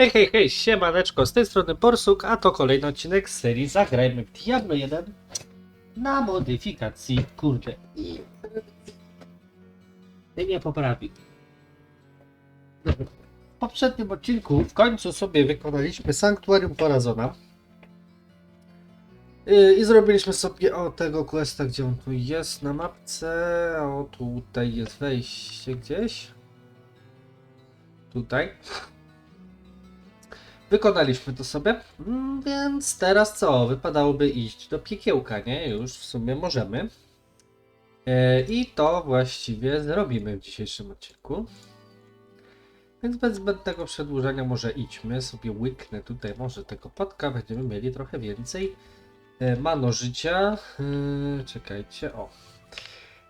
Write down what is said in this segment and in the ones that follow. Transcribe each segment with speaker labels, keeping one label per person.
Speaker 1: Hej, hej, hej, siemaneczko, z tej strony Borsuk, a to kolejny odcinek z serii Zagrajmy w Diablo 1 na modyfikacji, kurde. I... Ty mnie poprawi. W poprzednim odcinku w końcu sobie wykonaliśmy Sanktuarium Porazona. Yy, I zrobiliśmy sobie o tego questa, gdzie on tu jest na mapce. O, tutaj jest wejście gdzieś. Tutaj. Wykonaliśmy to sobie, mm, więc teraz co? Wypadałoby iść do piekiełka, nie? Już w sumie możemy. E, I to właściwie zrobimy w dzisiejszym odcinku. Więc bez zbędnego przedłużania może idźmy. Sobie łyknę tutaj może tego podka, będziemy mieli trochę więcej e, mano życia. E, Czekajcie, o.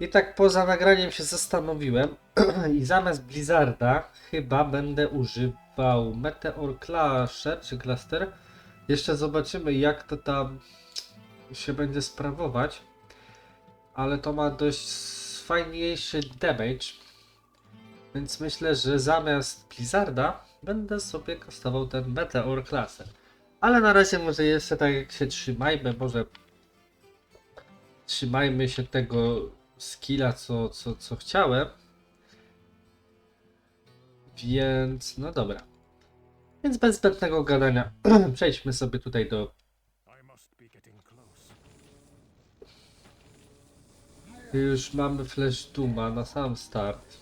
Speaker 1: I tak poza nagraniem się zastanowiłem i zamiast Blizzarda chyba będę używał Meteor Clasher czy Cluster. Jeszcze zobaczymy jak to tam się będzie sprawować. Ale to ma dość fajniejszy damage. Więc myślę, że zamiast Blizzarda będę sobie kastował ten Meteor Cluster. Ale na razie może jeszcze tak jak się trzymajmy, może trzymajmy się tego skilla, co, co, co chciałem. Więc, no dobra. Więc bez zbędnego gadania przejdźmy sobie tutaj do... Już mamy Flash Duma na sam start.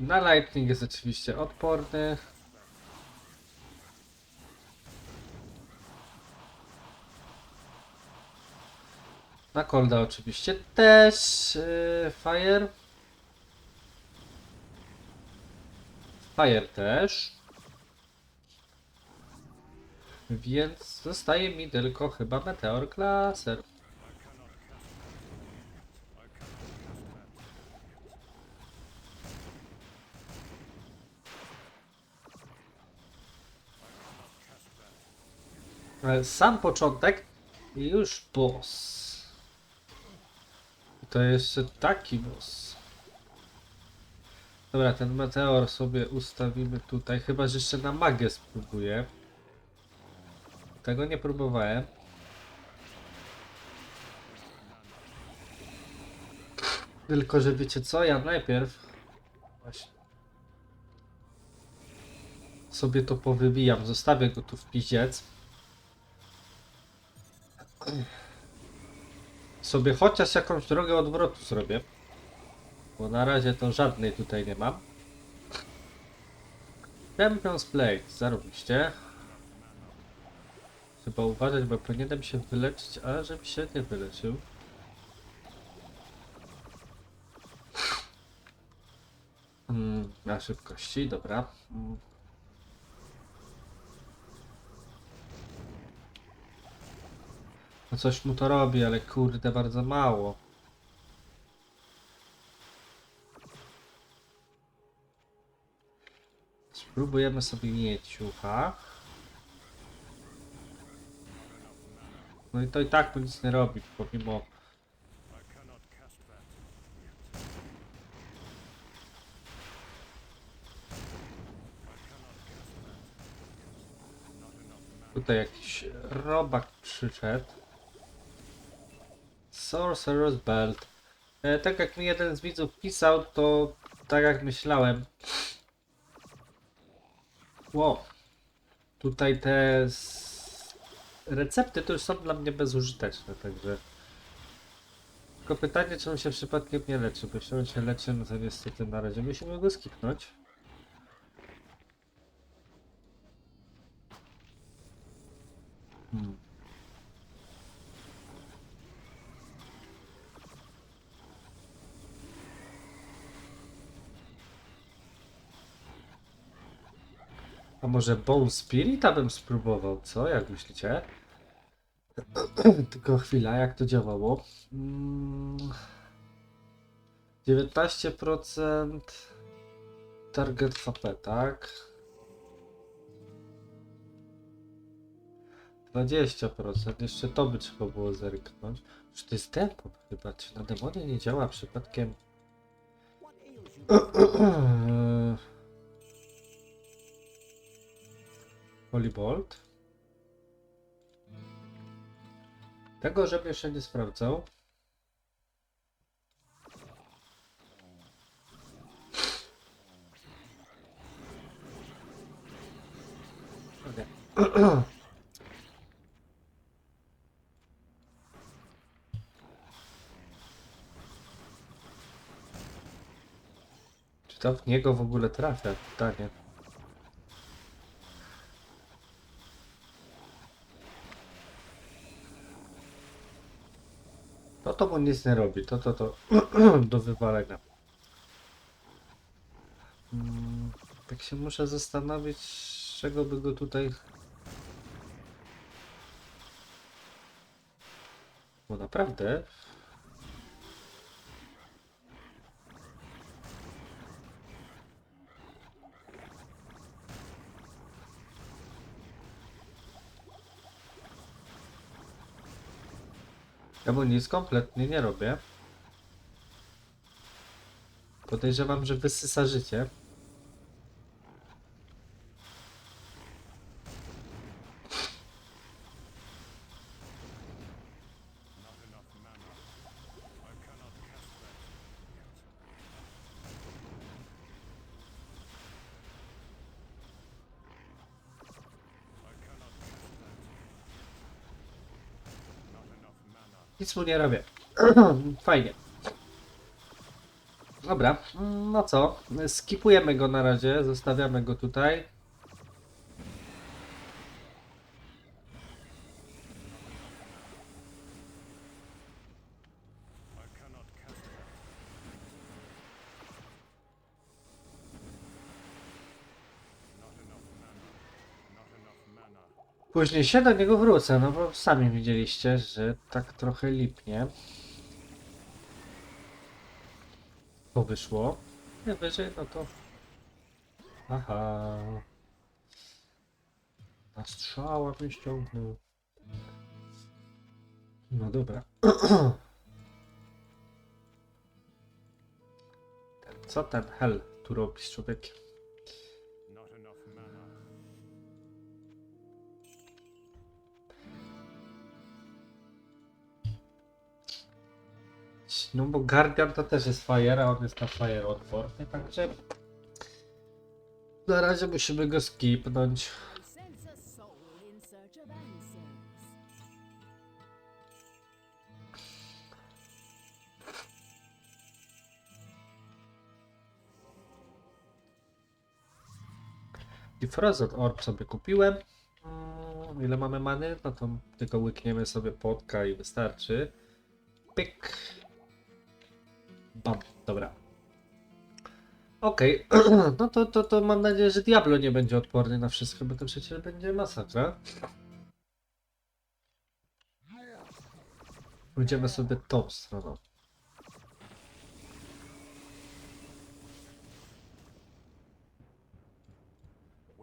Speaker 1: Na Lightning jest oczywiście odporny. Na Colda oczywiście też. Yy, fire. Fire też. Więc zostaje mi tylko chyba Meteor Glaser. Ale Sam początek i już boss. To jeszcze taki boss. Dobra, ten meteor sobie ustawimy tutaj. Chyba, że jeszcze na magę spróbuję. Tego nie próbowałem. Tylko, że wiecie co? Ja najpierw... Właśnie... Sobie to powybijam. Zostawię go tu w piziec. Sobie chociaż jakąś drogę odwrotu zrobię. Bo na razie to żadnej tutaj nie mam. Champion's Plate, zarobiście. Trzeba uważać, bo powinienem się wyleczyć, ale żebym się nie wyleczył. Mm, na szybkości, dobra. No coś mu to robi, ale kurde, bardzo mało. Spróbujemy sobie mieciucha. No i to i tak mu nic nie robi, pomimo... Tutaj jakiś robak przyszedł. Sorcerer's Belt. E, tak jak mi jeden z widzów pisał, to tak jak myślałem. Wow. Tutaj te recepty to już są dla mnie bezużyteczne, także. Tylko pytanie, czy on się przypadkiem nie leczy, bo jeśli on się leczy, no to niestety na razie musimy go skipnąć. Hmm. A może Bone Spirita bym spróbował, co? Jak myślicie? Tylko chwila, jak to działało? Mm. 19% target HP, tak? 20%, jeszcze to by trzeba było zerknąć. Czy to jest tempo chyba? Czy na demonie nie działa przypadkiem? Holy Bolt. Tego, żebym jeszcze nie sprawdzał. Czy to w niego w ogóle trafia? Pytanie. To mu nic nie robi. To, to, to do wywalenia. Tak się muszę zastanowić, czego by go tutaj... Bo naprawdę... Ja mu nic kompletnie nie robię. Podejrzewam, że wysysa życie. Nic mu nie robię. Fajnie. Dobra, mm, no co? Skipujemy go na razie, zostawiamy go tutaj. Później się do niego wrócę, no bo sami widzieliście, że tak trochę lipnie. To wyszło. Nie wyżej, no to... Aha. Na strzała mnie ściągnął. No dobra. Co ten hell tu robi z człowiekiem? No bo Guardian to też jest Fire, a on jest na Fire odporny, także... Na razie musimy go skipnąć. I Frozen Orb sobie kupiłem. Mm, Ile mamy many? No to tylko łykniemy sobie potka i wystarczy. Pyk. Bam, dobra. Okej, no to, to, to mam nadzieję, że Diablo nie będzie odporny na wszystko, bo to przecież będzie masakra. Pójdziemy sobie tą stroną.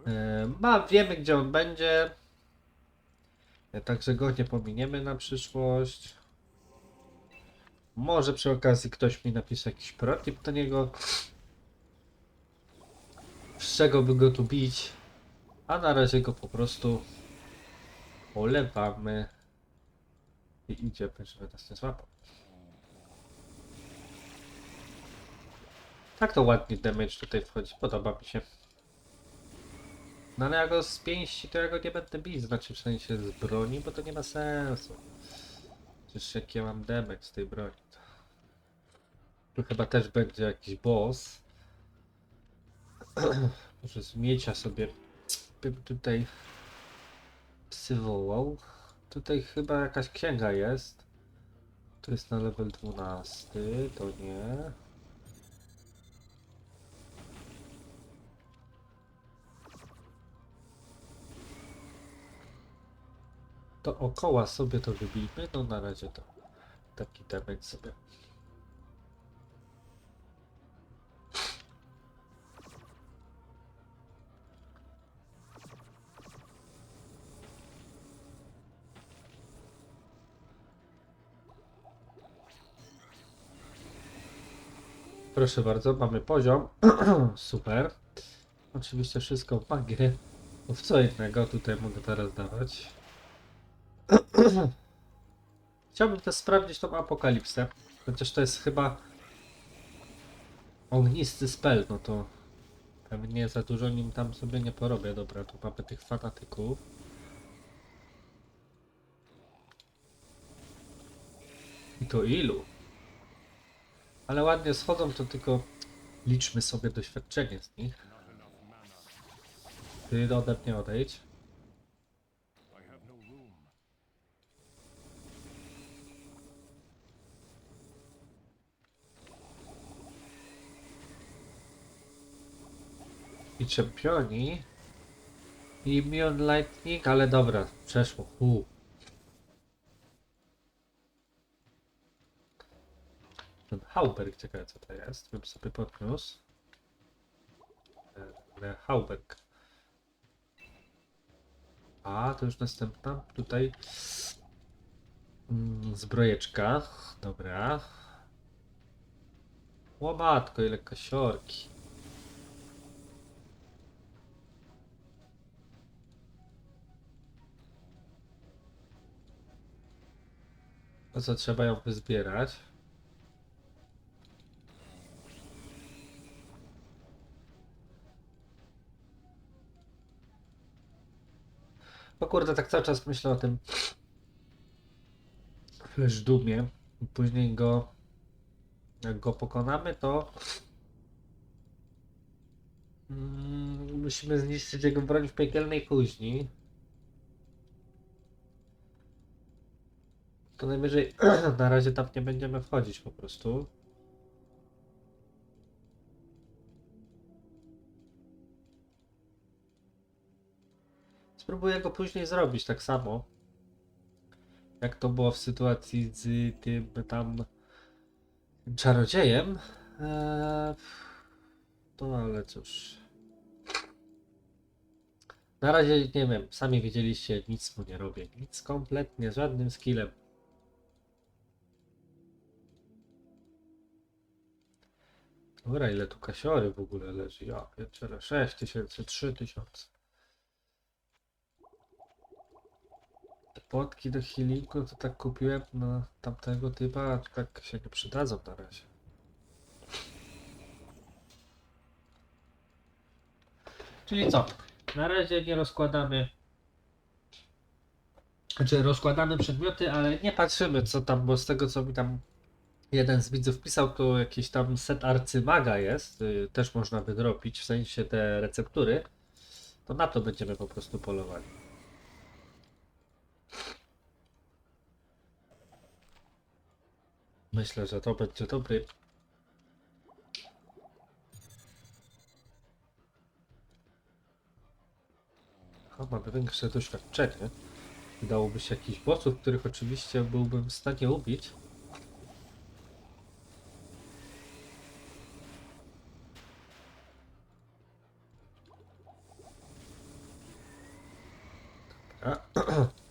Speaker 1: E, Ma, wiemy gdzie on będzie. Także go nie pominiemy na przyszłość. Może przy okazji ktoś mi napisze jakiś protip do niego. Z czego by go tu bić. A na razie go po prostu olewamy. I idziemy, żeby nas nie złapał. Tak to ładnie damage tutaj wchodzi, podoba mi się. No ale ja go z pięści, to ja go nie będę bić, znaczy w sensie z broni, bo to nie ma sensu. Przecież jak ja mam damage z tej broni. To... Tu chyba też będzie jakiś boss. Może z miecia sobie bym tutaj psywołał. Tutaj chyba jakaś księga jest. To jest na level 12, to nie. Dookoła sobie to wybijmy, no na razie to taki damage sobie. Proszę bardzo, mamy poziom. Super. Oczywiście wszystko w magię To w co innego tutaj mogę teraz dawać? Chciałbym też sprawdzić tą apokalipsę. Chociaż to jest chyba ognisty spell, no to pewnie za dużo nim tam sobie nie porobię. Dobra, tu mamy tych fanatyków. I to ilu? Ale ładnie schodzą, to tylko liczmy sobie doświadczenie z nich. Ty ode mnie odejdź.
Speaker 2: I have no room.
Speaker 1: I czempioni. I Immune Lightning, ale dobra, przeszło. U. Ten Hauberg, ciekawe co to jest, bym sobie podniósł. E, Hauberg. A, to już następna. Tutaj mm, zbrojeczka. Dobra. Łomatko, ile kasiorki. To co, trzeba ją wyzbierać. O kurde, tak cały czas myślę o tym Doomie. Później go, jak go pokonamy, to mm, musimy zniszczyć jego broń w piekielnej kuźni. To najwyżej na razie tam nie będziemy wchodzić po prostu. Spróbuję go później zrobić tak samo. Jak to było w sytuacji z tym tam czarodziejem. Eee, to ale cóż. Na razie nie wiem, sami widzieliście, nic mu nie robię. Nic kompletnie, żadnym skillem. Dobra, ile tu kasiory w ogóle leży? Ja pierdzielę, 6 tysięcy, 3 tysiące. Te potki do healingu to tak kupiłem na tamtego typa, a tak się nie przydadzą na razie. Czyli co? Na razie nie rozkładamy. Znaczy rozkładamy przedmioty, ale nie patrzymy co tam, bo z tego co mi tam jeden z widzów pisał, to jakiś tam set arcymaga jest, y, też można wydropić, w sensie te receptury. To na to będziemy po prostu polowali. Myślę, że to będzie dobry. O, mamy większe doświadczenie. Wydałoby się jakichś bossów, których oczywiście byłbym w stanie ubić.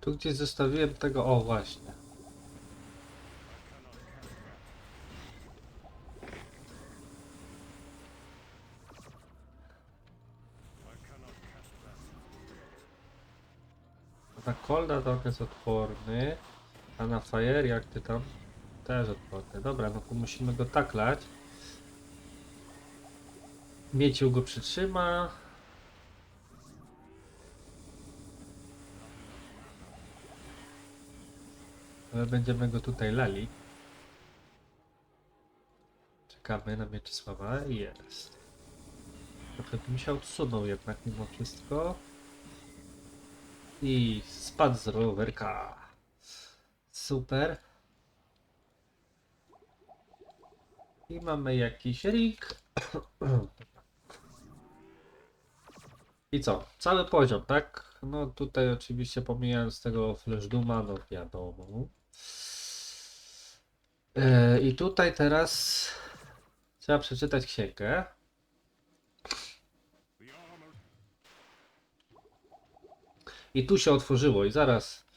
Speaker 1: Tu gdzieś zostawiłem tego, o właśnie. Na Colda to on jest odporny, a na Fire jak ty tam też odporny. Dobra, no to musimy go taklać. Mieciu go przytrzyma. Ale będziemy go tutaj lali. Czekamy na Mieczysława jest. Trochę bym się odsunął jednak mimo wszystko. I spadł z rowerka. Super. I mamy jakiś ring. I co? Cały poziom, tak? No tutaj oczywiście pomijając tego Flash Duma, no wiadomo. E, I tutaj teraz trzeba przeczytać księgę. I tu się otworzyło i zaraz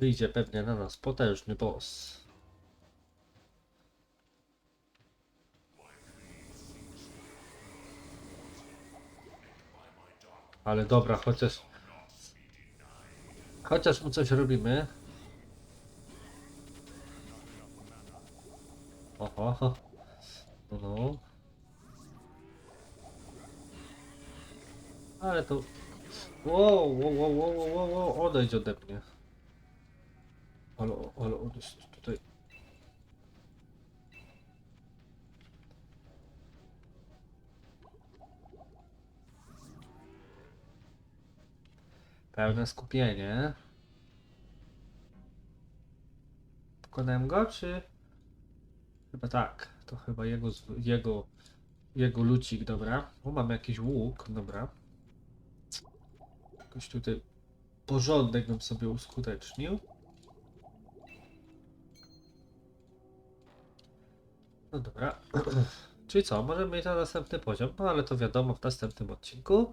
Speaker 1: wyjdzie pewnie na nas potężny boss. Ale dobra, chociaż... Chociaż mu coś robimy. Oho. No, no. Ale to... Wow, wow, wow, wow, wow, wow, odejdź ode mnie. Ale, ale tutaj... Pełne skupienie. Pokonałem go, czy... Chyba tak. To chyba jego, jego, jego lucik, dobra. O, mamy jakiś łuk, dobra. Jakoś tutaj porządek bym sobie uskutecznił. No dobra. Czyli co, możemy mieć na następny poziom, no ale to wiadomo w następnym odcinku.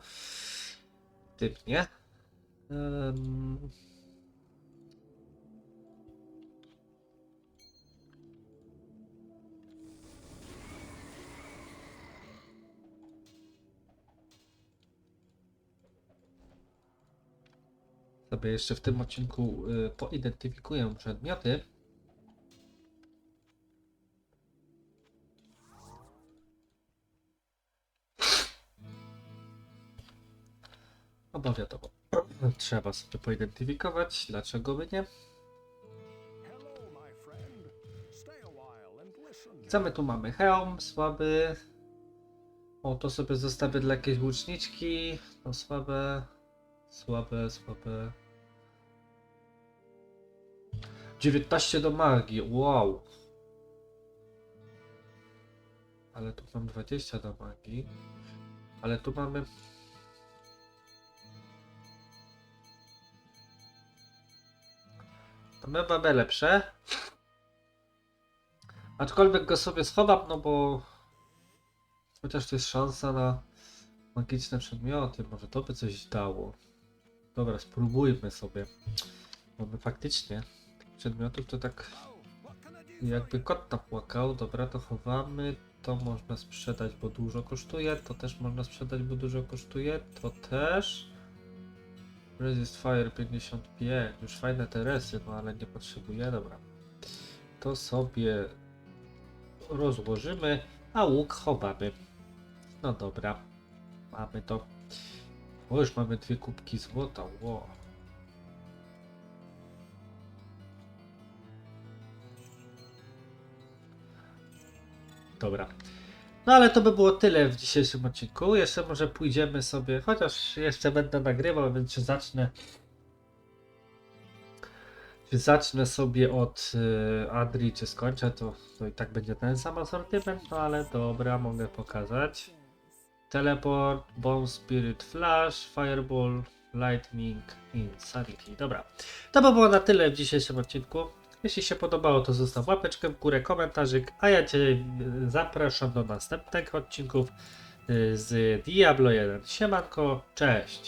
Speaker 1: Tym nie. Em, Sobie jeszcze w tym odcinku y, poidentyfikuję przedmioty. No bo wiadomo, trzeba sobie poidentyfikować, dlaczego by nie. Co my tu mamy? Hełm, słaby. O, to sobie zostawię dla jakiejś łuczniczki. No słabe, słabe, słabe. 19 do magii, wow. Ale tu mam 20 do magii. Ale tu mamy... my mamy lepsze. Aczkolwiek go sobie schowam, no bo chociaż to jest szansa na magiczne przedmioty, może to by coś dało. Dobra, spróbujmy sobie. Bo my faktycznie przedmiotów to tak jakby kot napłakał. Dobra, to chowamy. To można sprzedać, bo dużo kosztuje. To też można sprzedać, bo dużo kosztuje. To też. Resist Fire 55. Już fajne teresy, no ale nie potrzebuję. Dobra. To sobie rozłożymy, a łuk chowamy. No dobra. Mamy to. O, już mamy dwie kubki złota. Wow. Dobra. No ale to by było tyle w dzisiejszym odcinku. Jeszcze może pójdziemy sobie, chociaż jeszcze będę nagrywał, więc czy zacznę. Czy zacznę sobie od y, Adri, czy skończę, to, to i tak będzie ten sam asortyment, no ale dobra, mogę pokazać. Teleport, Bomb Spirit Flash, Fireball, Lightning, Insanity. Dobra, to by było na tyle w dzisiejszym odcinku. Jeśli się podobało, to zostaw łapeczkę w górę, komentarzyk, a ja Cię y, zapraszam do następnych odcinków y, z Diablo 1. Siemanko, cześć!